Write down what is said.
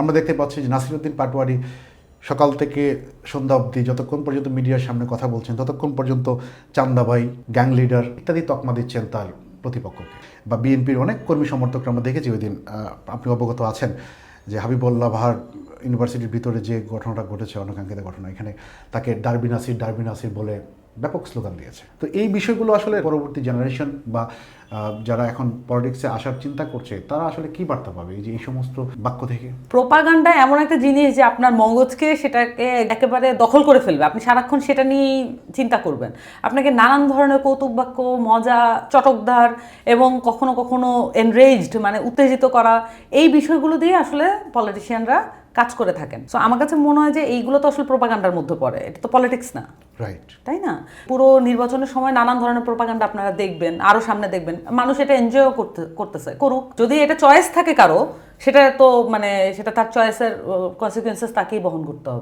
আমরা দেখতে পাচ্ছি যে নাসিরুদ্দিন পাটোয়ারি সকাল থেকে সন্ধ্যা অবধি যতক্ষণ পর্যন্ত মিডিয়ার সামনে কথা বলছেন, ততক্ষণ পর্যন্ত চান্দাবাই, গ্যাং লিডার ইত্যাদি তকমা দিচ্ছেন তার প্রতিপক্ষকে। বা বিএনপির অনেক কর্মী সমর্থকরা আমরা দেখেছি ওই দিন আপনি অবগত আছেন যে হাবিবুল্লাহ ভার ইউনিভার্সিটির ভিতরে যে ঘটনাটা ঘটেছে, অনাকাঙ্ক্ষিত ঘটনা, এখানে তাকে ডারবি নাসির ডারবি নাসির বলে ব্যাপক স্লোগান দিয়েছে। তো এই বিষয়গুলো আসলে পরবর্তী জেনারেশন বা যারা এখন পলিটিক্সে আসার চিন্তা করছে তারা আসলে কি বার্তা পাবে এই যে এই সমস্ত বাক্য থেকে? প্রোপাগান্ডা এমন একটা জিনিস যে আপনার মগজকে সেটাকে একেবারে দখল করে ফেলবে। আপনি সারাক্ষণ সেটা নিয়েই চিন্তা করবেন। আপনাকে নানান ধরনের কৌতুক বাক্য মজা চটকদার এবং কখনো কখনো এনরেজড মানে উত্তেজিত করা এই বিষয়গুলো দিয়ে আসলে পলিটিশিয়ানরা কাজ করে থাকেন। সো আমার কাছে মনে হয় যে এইগুলো তো আসলে প্রোপাগান্ডার মধ্যে পড়ে। এটা তো পলিটিক্স না। রাইট তাই না? পুরো নির্বাচনের সময় নানান ধরনের প্রোপাগান্ডা আপনারা দেখবেন আরও সামনে দেখবেন। মানুষ এটা এনজয়ও করতে, করতেছে। করুক, যদি এটা চয়েস থাকে কারও, সেটা তো মানে সেটা তার চয়েসের কনসিকুয়েন্সেস তাকেই বহন করতে হবে।